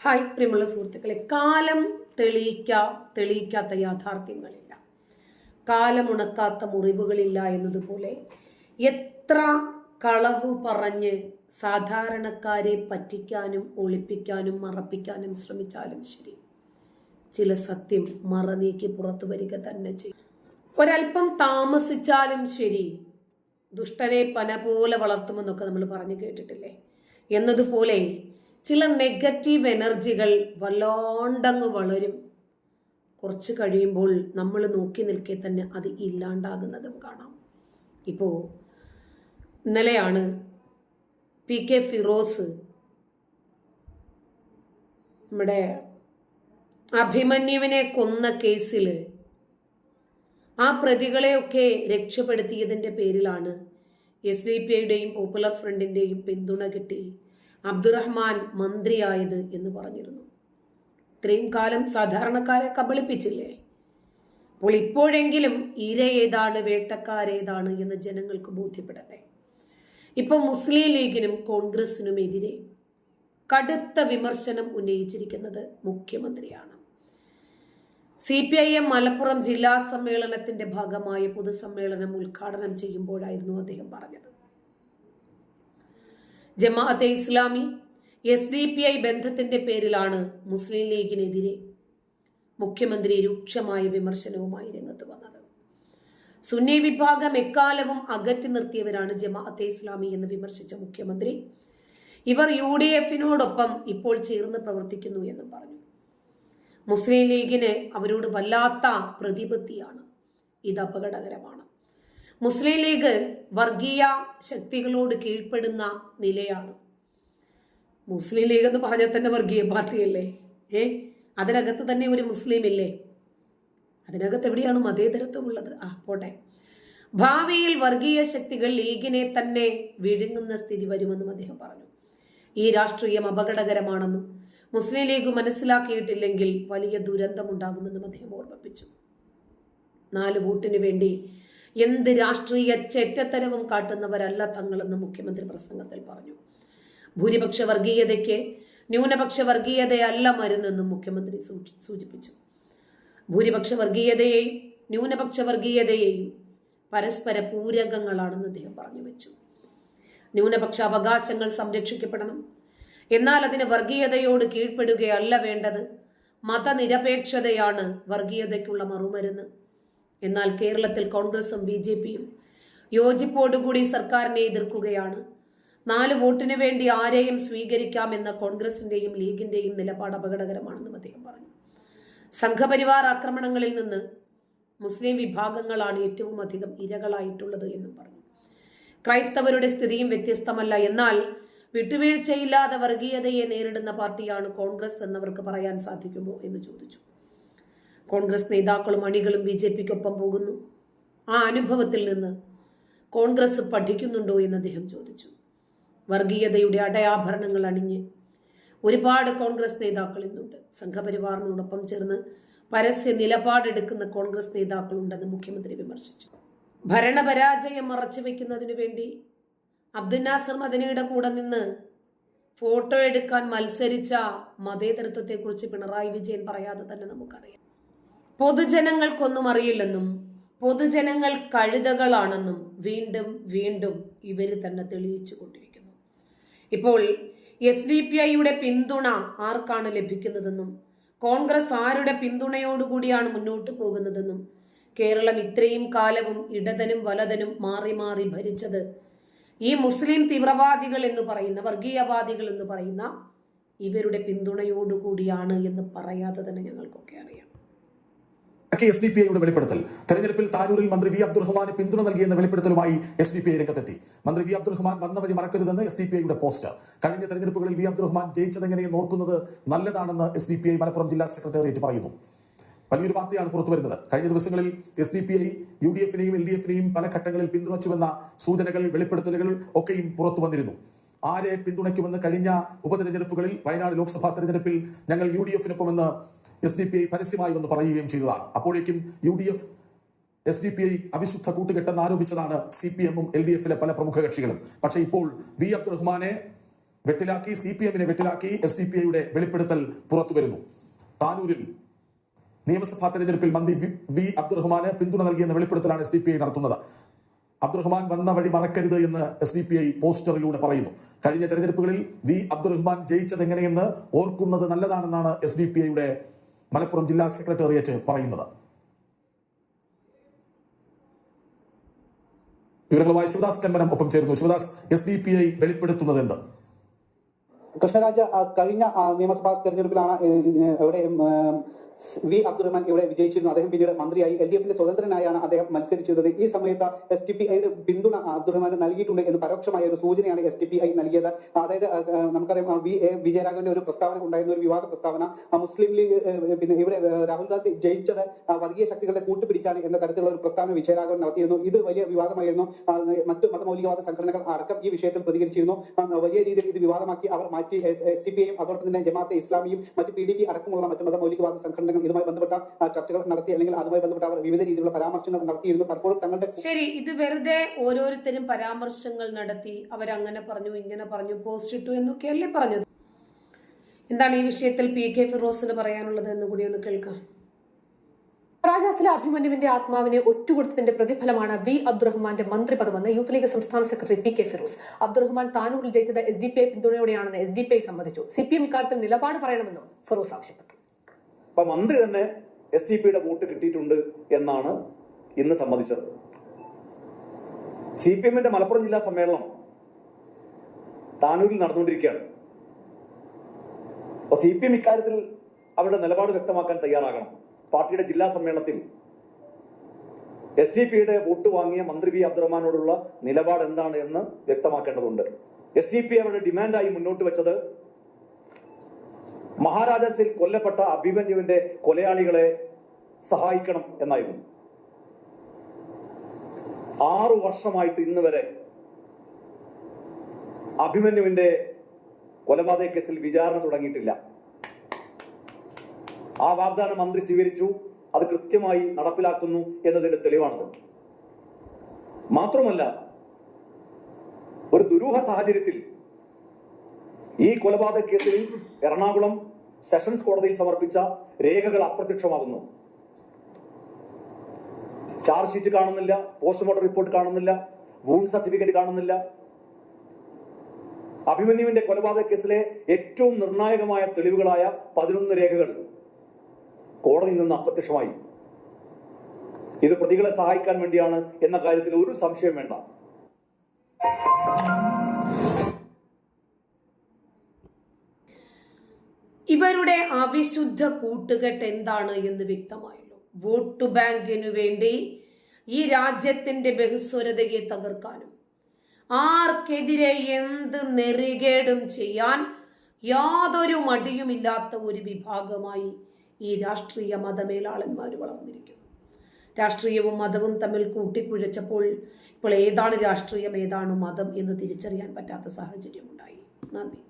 Hi പ്രിയമുള്ള സുഹൃത്തുക്കളെ കാലം തെളിയിക്ക തെളിയിക്കാത്ത യാഥാർത്ഥ്യങ്ങളില്ല. കാലമുണക്കാത്ത മുറിവുകളില്ല എന്നതുപോലെ എത്ര കളവ് പറഞ്ഞ് സാധാരണക്കാരെ പറ്റിക്കാനും ഒളിപ്പിക്കാനും മറപ്പിക്കാനും ശ്രമിച്ചാലും ശരി. ചില സത്യം മറനീക്കി പുറത്തു വരിക തന്നെ ചെയ്യും. ഒരല്പം താമസിച്ചാലും ശരി. ദുഷ്ടനെ പന പോലെ വളർത്തുമെന്നൊക്കെ നമ്മൾ പറഞ്ഞു കേട്ടിട്ടില്ലേ? എന്നതുപോലെ ചില നെഗറ്റീവ് എനർജികൾ വല്ലാണ്ടങ്ങ് വളരും. കുറച്ച് കഴിയുമ്പോൾ നമ്മൾ നോക്കി നിൽക്കെ തന്നെ അത് ഇല്ലാണ്ടാകുന്നതും കാണാം. ഇപ്പോൾ ഇന്നലെയാണ് പി കെ ഫിറോസ് നമ്മുടെ അഭിമന്യുവിനെ കൊന്ന കേസിൽ ആ പ്രതികളെയൊക്കെ രക്ഷപ്പെടുത്തിയതിന്റെ പേരിലാണ് എസ് ഡി പി ഐയുടെയും പോപ്പുലർ ഫ്രണ്ടിന്റെയും പിന്തുണ കിട്ടി. അബ്ദുറഹ്മാൻ മന്ത്രിയായത് എന്ന് പറഞ്ഞിരുന്നു. ഇത്രയും കാലം സാധാരണക്കാരെ കബളിപ്പിച്ചില്ലേ? അപ്പോൾ ഇപ്പോഴെങ്കിലും ഇര ഏതാണ് വേട്ടക്കാരേതാണ് എന്ന് ജനങ്ങൾക്ക് ബോധ്യപ്പെടട്ടെ. ഇപ്പോൾ മുസ്ലിം ലീഗിനും കോൺഗ്രസിനും എതിരെ കടുത്ത വിമർശനം ഉന്നയിച്ചിരിക്കുന്നത് മുഖ്യമന്ത്രിയാണ്. C P I M Malappuram ജില്ലാ സമ്മേളനത്തിന്റെ ഭാഗമായ പൊതുസമ്മേളനം ഉദ്ഘാടനം ചെയ്യുമ്പോഴായിരുന്നു അദ്ദേഹം പറഞ്ഞത്. Jamaat-e Islami S D P I ബന്ധത്തിന്റെ പേരിലാണ് മുസ്ലിം ലീഗിനെതിരെ മുഖ്യമന്ത്രി രൂക്ഷമായ വിമർശനവുമായി രംഗത്ത് വന്നത്. സുന്നി വിഭാഗം എക്കാലവും അകറ്റി നിർത്തിയവരാണ് ജമാഅത്തെ ഇസ്ലാമി എന്ന് വിമർശിച്ച മുഖ്യമന്ത്രി. ഇവർ യു ഡി എഫിനോടൊപ്പം ഇപ്പോൾ ചേർന്ന് പ്രവർത്തിക്കുന്നു എന്ന് പറഞ്ഞു. മുസ്ലിം ലീഗിന് അവരോട് വല്ലാത്ത പ്രതിപത്തിയാണ്. ഇത് അപകടകരമാണ്. മുസ്ലിം ലീഗ് വർഗീയ ശക്തികളോട് കീഴ്പ്പെടുന്ന നിലയാണ്. മുസ്ലിം ലീഗ് എന്ന് പറഞ്ഞാൽ തന്നെ വർഗീയ പാർട്ടിയല്ലേ? ഏ? അതിനകത്ത് തന്നെ ഒരു മുസ്ലിം ഇല്ലേ അതിനകത്ത് എവിടെയാണ് മതേതരത്വമുള്ളത്? ആ പോട്ടെ. ഭാവിയിൽ വർഗീയ ശക്തികൾ ലീഗിനെ തന്നെ വിഴുങ്ങുന്ന സ്ഥിതി വരുമെന്നും അദ്ദേഹം പറഞ്ഞു. ഈ രാഷ്ട്രീയം അപകടകരമാണെന്നും മുസ്ലിം ലീഗ് മനസ്സിലാക്കിയിട്ടില്ലെങ്കിൽ വലിയ ദുരന്തമുണ്ടാകുമെന്നും അദ്ദേഹം ഓർമ്മിപ്പിച്ചു. നാല് വോട്ടിന് വേണ്ടി എന്ത് രാഷ്ട്രീയ ചെറ്റത്തരവും കാട്ടുന്നവരല്ല തങ്ങളെന്ന് മുഖ്യമന്ത്രി പ്രസംഗത്തിൽ പറഞ്ഞു. ഭൂരിപക്ഷ വർഗീയതയ്ക്ക് ന്യൂനപക്ഷ വർഗീയതയല്ല മരുന്നെന്നും മുഖ്യമന്ത്രി സൂചിപ്പിച്ചു. ഭൂരിപക്ഷ വർഗീയതയെയും ന്യൂനപക്ഷ വർഗീയതയെയും പരസ്പര പൂരകങ്ങളാണെന്ന് അദ്ദേഹം പറഞ്ഞു വെച്ചു. ന്യൂനപക്ഷ അവകാശങ്ങൾ സംരക്ഷിക്കപ്പെടണം. എന്നാൽ അതിന് വർഗീയതയോട് കീഴ്പ്പെടുകയല്ല വേണ്ടത് മതനിരപേക്ഷതയാണ് വർഗീയതയ്ക്കുള്ള മറുമരുന്ന്. എന്നാൽ കേരളത്തിൽ കോൺഗ്രസും ബി ജെ പിയും യോജിപ്പോടുകൂടി സർക്കാരിനെ എതിർക്കുകയാണ്. നാല് വോട്ടിന് വേണ്ടി ആരെയും സ്വീകരിക്കാമെന്ന കോൺഗ്രസിന്റെയും ലീഗിന്റെയും നിലപാട് അപകടകരമാണെന്നും അദ്ദേഹം പറഞ്ഞു. സംഘപരിവാർ ആക്രമണങ്ങളിൽ നിന്ന് മുസ്ലിം വിഭാഗങ്ങളാണ് ഏറ്റവും അധികം ഇരകളായിട്ടുള്ളത് എന്നും പറഞ്ഞു. ക്രൈസ്തവരുടെ സ്ഥിതിയും വ്യത്യസ്തമല്ല. എന്നാൽ വിട്ടുവീഴ്ചയില്ലാതെ വർഗീയതയെ നേരിടുന്ന പാർട്ടിയാണ് കോൺഗ്രസ് എന്നവർക്ക് പറയാൻ സാധിക്കുമോ എന്ന് ചോദിച്ചു. കോൺഗ്രസ് നേതാക്കളും അണികളും ബി ജെ പിക്കൊപ്പം പോകുന്നു. ആ അനുഭവത്തിൽ നിന്ന് കോൺഗ്രസ് പഠിക്കുന്നുണ്ടോ എന്ന് അദ്ദേഹം ചോദിച്ചു. വർഗീയതയുടെ അടയാഭരണങ്ങൾ അണിഞ്ഞ് ഒരുപാട് കോൺഗ്രസ് നേതാക്കൾ ഇന്നുണ്ട്. സംഘപരിവാറിനോടൊപ്പം ചേർന്ന് പരസ്യ നിലപാടെടുക്കുന്ന കോൺഗ്രസ് നേതാക്കളുണ്ടെന്ന് മുഖ്യമന്ത്രി വിമർശിച്ചു. ഭരണപരാജയം മറച്ചു വെക്കുന്നതിനു വേണ്ടി അബ്ദുൽ നാസർ മദനിയുടെ കൂടെ നിന്ന് ഫോട്ടോ എടുക്കാൻ മത്സരിച്ച മതേതരത്വത്തെക്കുറിച്ച് പിണറായി വിജയൻ പറയാതെ തന്നെ നമുക്കറിയാം. പൊതുജനങ്ങൾക്കൊന്നും അറിയില്ലെന്നും പൊതുജനങ്ങൾ കഴുതകളാണെന്നും വീണ്ടും വീണ്ടും ഇവർ തന്നെ തെളിയിച്ചു കൊണ്ടിരിക്കുന്നു. ഇപ്പോൾ എസ് ഡി പി ഐയുടെ പിന്തുണ ആർക്കാണ് ലഭിക്കുന്നതെന്നും കോൺഗ്രസ് ആരുടെ പിന്തുണയോടുകൂടിയാണ് മുന്നോട്ട് പോകുന്നതെന്നും കേരളം ഇത്രയും കാലവും ഇടതനും വലതനും മാറി മാറി ഭരിച്ചത് ഈ മുസ്ലിം തീവ്രവാദികൾ എന്ന് പറയുന്ന വർഗീയവാദികൾ എന്ന് പറയുന്ന ഇവരുടെ പിന്തുണയോടുകൂടിയാണ് എന്ന് പറയാതെ തന്നെ ഞങ്ങൾക്കൊക്കെ അറിയാം. ഒക്കെ എസ് ഡി പി ഐയുടെ വെളിപ്പെടുത്തൽ. തെരഞ്ഞെടുപ്പിൽ താനൂരിൽ മന്ത്രി വി അബ്ദുൾ റഹ്മാൻ പിന്തുണ നൽകിയെന്ന വെളിപ്പെടുത്തലുമായി എസ് ഡി പി ഐ രംഗത്തെത്തി. മന്ത്രി വി അബ്ദുൾ റഹ്മാൻ വന്ന വഴി മറക്കരുതെന്ന് എസ് ഡി പി ഐയുടെ പോസ്റ്റർ. കഴിഞ്ഞ തെരഞ്ഞെടുപ്പുകളിൽ വി അബ്ദുൾ റഹ്മാൻ ജയിച്ചതെങ്ങനെ നോക്കുന്നത് നല്ലതാണെന്ന് S D P I Malappuram ജില്ലാ സെക്രട്ടേറിയറ്റ് പറയുന്നു. വലിയൊരു വാർത്തയാണ് പുറത്തു വരുന്നത്. കഴിഞ്ഞ ദിവസങ്ങളിൽ S D P I U D എഫിനെയും L D എഫിനെയും പല ഘട്ടങ്ങളിൽ പിന്തുണച്ചുവെന്ന സൂചനകൾ വെളിപ്പെടുത്തലുകൾ ഒക്കെയും പുറത്തു വന്നിരുന്നു. ആരെ പിന്തുണയ്ക്കുമെന്ന് കഴിഞ്ഞ ഉപതെരഞ്ഞെടുപ്പുകളിൽ വയനാട് ലോക്സഭാ തെരഞ്ഞെടുപ്പിൽ ഞങ്ങൾ യു ഡി എഫിനൊപ്പമെന്ന് എസ് ഡി പി ഐ പരസ്യമായി വന്ന് പറയുകയും ചെയ്തതാണ്. അപ്പോഴേക്കും U D F S D P I അവിശുദ്ധ കൂട്ടുകെട്ടെന്ന് ആരോപിച്ചതാണ് സി പി എമ്മും എൽ ഡി എഫിലെ പല പ്രമുഖ കക്ഷികളും. പക്ഷേ ഇപ്പോൾ വി അബ്ദുറഹ്മാനെ വെട്ടിലാക്കി സി പി എമ്മിനെ വെട്ടിലാക്കി എസ് ഡി പി ഐയുടെ വെളിപ്പെടുത്തൽ പുറത്തു വരുന്നു താനൂരിൽ നിയമസഭാ തെരഞ്ഞെടുപ്പിൽ മന്ത്രി വി- അബ്ദുറഹ്മാന് പിന്തുണ നൽകിയെന്ന വെളിപ്പെടുത്തലാണ് എസ് ഡി പി ഐ നടത്തുന്നത്. അബ്ദുറഹ്മാൻ വന്ന വഴി മറക്കരുത് എന്ന് എസ് ഡി പി ഐ പോസ്റ്ററിലൂടെ പറയുന്നു. കഴിഞ്ഞ തെരഞ്ഞെടുപ്പുകളിൽ വി അബ്ദുറഹ്മാൻ ജയിച്ചത് എങ്ങനെയെന്ന് ഓർക്കുന്നത് നല്ലതാണെന്നാണ് എസ് ഡി പി ഐയുടെ മലപ്പുറം ജില്ലാ സെക്രട്ടേറിയറ്റ് പറയുന്നത്. വിവരങ്ങളുമായി ശിവദാസ് കന്മനം ഒപ്പം ചേരുന്നു. Sivadas S D P I വെളിപ്പെടുത്തുന്നത് എന്ത് കൃഷ്ണരാജ കഴിഞ്ഞ നിയമസഭാ തെരഞ്ഞെടുപ്പിലാണ് ഇവിടെ വി അബ്ദുറഹ്മാൻ ഇവിടെ വിജയിച്ചിരുന്നു. അദ്ദേഹം പിന്നീട് മന്ത്രിയായി. എൽ ഡി എഫിന്റെ സ്വതന്ത്രനായാണ് അദ്ദേഹം മത്സരിച്ചിരുന്നത്. ഈ സമയത്ത് എസ് ടി പി ഐയുടെ പിന്തുണ അബ്ദുറഹ്മാന് നൽകിയിട്ടുണ്ട് എന്ന് പരോക്ഷമായ ഒരു സൂചനയാണ് എസ് ടി പി ഐ നൽകിയത്. അതായത് നമുക്കറിയാം വി എ വിജയരാഘവന്റെ ഒരു പ്രസ്താവന ഉണ്ടായിരുന്ന ഒരു വിവാദ പ്രസ്താവന. മുസ്ലിം ലീഗ് പിന്നെ ഇവിടെ രാഹുൽ ഗാന്ധി ജയിച്ചത് വർഗീയ ശക്തികളുടെ കൂട്ടുപിടിച്ചാണ് എന്ന തരത്തിലുള്ള ഒരു പ്രസ്താവന വിജയരാഘവൻ നടത്തിയിരുന്നു. ഇത് വലിയ വിവാദമായിരുന്നു. മറ്റു മതമൗലികവാദ സംഘടനകൾ അടക്കം ഈ വിഷയത്തിൽ പ്രതികരിച്ചിരുന്നു. വലിയ രീതിയിൽ ഇത് വിവാദമാക്കി അവർ മാറ്റി. എസ് ടി പി ഐയും അതോടൊപ്പം തന്നെ ജമാഅത്തെ ഇസ്ലാമിയും മറ്റ് പി ഡി പി അടക്കമുള്ള മറ്റ് മതമൗലികവാദ സംഘടനകൾ ഇതുമായി ബന്ധപ്പെട്ട ചർച്ചകൾ നടത്തി അല്ലെങ്കിൽ അതുമായി ബന്ധപ്പെട്ട അവർ വിവിധ രീതിയിലുള്ള പരാമർശങ്ങൾ നടത്തിയിരുന്നു. പലപ്പോഴും തങ്ങളുടെ ശരി ഇത് വെറുതെ ഓരോരുത്തരും പരാമർശങ്ങൾ നടത്തി അവരങ്ങനെ പറഞ്ഞു ഇങ്ങനെ പറഞ്ഞു പോസ്റ്റ് ഇട്ടു എന്നൊക്കെയല്ലേ പറഞ്ഞത്? എന്താണ് ഈ വിഷയത്തിൽ പി കെ ഫിറോസിന് പറയാനുള്ളത് എന്ന് കൂടി ഒന്ന് കേൾക്കാം. രാജാസിലെ അഭിമന്യുവിന്റെ ആത്മാവിനെ ഒറ്റുകൊടുത്തതിന്റെ പ്രതിഫലമാണ് വി അബ്ദുറഹ്മാന്റെ മന്ത്രിപദമെന്ന് യൂത്ത് ലീഗ് സംസ്ഥാന secretary P K Firos. Abdurahman താനൂരിൽ ജയിച്ചത് എസ് ഡി പി ഐ പിന്തുണയോടെയാണെന്ന് എസ് ഡി പി ഐ സമ്മതിച്ചു. സി പി എം ഇക്കാര്യത്തിൽ നിലപാട് പറയണമെന്നും ഫിറോസ് ആവശ്യപ്പെട്ടു. അപ്പൊ മന്ത്രി തന്നെ എസ് ടി പിയുടെ വോട്ട് കിട്ടിയിട്ടുണ്ട് എന്നാണ് ഇന്ന് സമ്മതിച്ചത്. സി പി എമ്മിന്റെ മലപ്പുറം ജില്ലാ സമ്മേളനം താനൂരിൽ നടന്നുകൊണ്ടിരിക്കുകയാണ്. അപ്പൊ സി പി എം ഇക്കാര്യത്തിൽ അവരുടെ നിലപാട് വ്യക്തമാക്കാൻ തയ്യാറാകണം. പാർട്ടിയുടെ ജില്ലാ സമ്മേളനത്തിൽ എസ് ടി പിയുടെ വോട്ട് വാങ്ങിയ മന്ത്രി വി അബ്ദുറഹ്മാനോടുള്ള നിലപാട് എന്താണ് എന്ന് വ്യക്തമാക്കേണ്ടതുണ്ട്. എസ് ടി പി അവരുടെ ഡിമാൻഡായി മുന്നോട്ട് വെച്ചത് മഹാരാജാസിൽ കൊല്ലപ്പെട്ട അഭിമന്യുവിന്റെ കൊലയാളികളെ സഹായിക്കണം എന്നായിരുന്നു. ആറു വർഷമായിട്ട് ഇന്ന് വരെ അഭിമന്യുവിന്റെ കൊലപാതക കേസിൽ വിചാരണ തുടങ്ങിയിട്ടില്ല. ആ വാഗ്ദാനം മന്ത്രി സ്വീകരിച്ചു അത് കൃത്യമായി നടപ്പിലാക്കുന്നു എന്നതിന്റെ തെളിവാണത്. മാത്രമല്ല ഒരു ദുരൂഹ സാഹചര്യത്തിൽ ഈ കൊലപാതക കേസിൽ എറണാകുളം സെഷൻസ് കോടതിയിൽ സമർപ്പിച്ച രേഖകൾ അപ്രത്യക്ഷമാകുന്നു. ചാർജ് ഷീറ്റ് കാണുന്നില്ല പോസ്റ്റ്മോർട്ടം റിപ്പോർട്ട് കാണുന്നില്ല വൂണ്ട് സർട്ടിഫിക്കറ്റ് കാണുന്നില്ല. അഭിമന്യുവിന്റെ കൊലപാതക കേസിലെ ഏറ്റവും നിർണായകമായ തെളിവുകളായ പതിനൊന്ന് രേഖകൾ കോടതിയിൽ നിന്ന് അപ്രത്യക്ഷമായി. ഇത് പ്രതികളെ സഹായിക്കാൻ വേണ്ടിയാണ് എന്ന കാര്യത്തിൽ ഒരു സംശയം വേണ്ട. ഇവരുടെ അവിശുദ്ധ കൂട്ടുകെട്ട് എന്താണ് എന്ന് വ്യക്തമായല്ലോ. വോട്ട് ബാങ്കിനു വേണ്ടി ഈ രാജ്യത്തിന്റെ ബഹുസ്വരതയെ തകർക്കാനും ആർക്കെതിരെ എന്ത് നെറികേടും ചെയ്യാൻ യാതൊരു മടിയുമില്ലാത്ത ഒരു വിഭാഗമായി ഈ രാഷ്ട്രീയ മതമേലാളന്മാർ വളർന്നിരിക്കുന്നു. രാഷ്ട്രീയവും മതവും തമ്മിൽ കൂട്ടിക്കുഴച്ചപ്പോൾ ഇപ്പോൾ ഏതാണ് രാഷ്ട്രീയം ഏതാണ് മതം എന്ന് തിരിച്ചറിയാൻ പറ്റാത്ത സാഹചര്യമുണ്ടായി. നന്ദി.